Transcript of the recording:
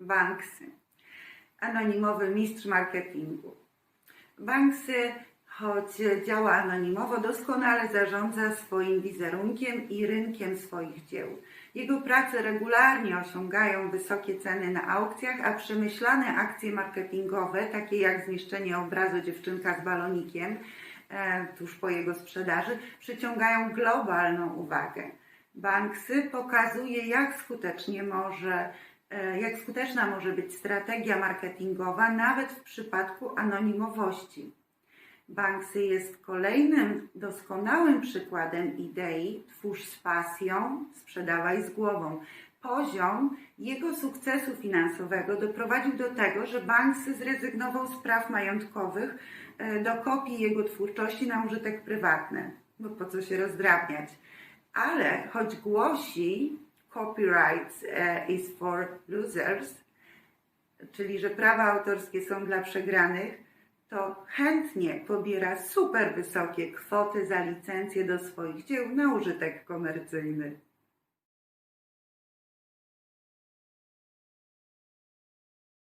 Banksy, anonimowy mistrz marketingu. Banksy, choć działa anonimowo, doskonale zarządza swoim wizerunkiem i rynkiem swoich dzieł. Jego prace regularnie osiągają wysokie ceny na aukcjach, a przemyślane akcje marketingowe, takie jak zniszczenie obrazu dziewczynka z balonikiem e, tuż po jego sprzedaży, przyciągają globalną uwagę. Banksy pokazuje, jak skutecznie może, jak skuteczna może być strategia marketingowa, nawet w przypadku anonimowości. Banksy jest kolejnym doskonałym przykładem idei twórz z pasją, sprzedawaj z głową. Poziom jego sukcesu finansowego doprowadził do tego, że Banksy zrezygnował z praw majątkowych e, do kopii jego twórczości na użytek prywatny. Bo po co się rozdrabniać? Ale choć głosi copyright e, is for losers, czyli że prawa autorskie są dla przegranych, to chętnie pobiera super wysokie kwoty za licencję do swoich dzieł na użytek komercyjny.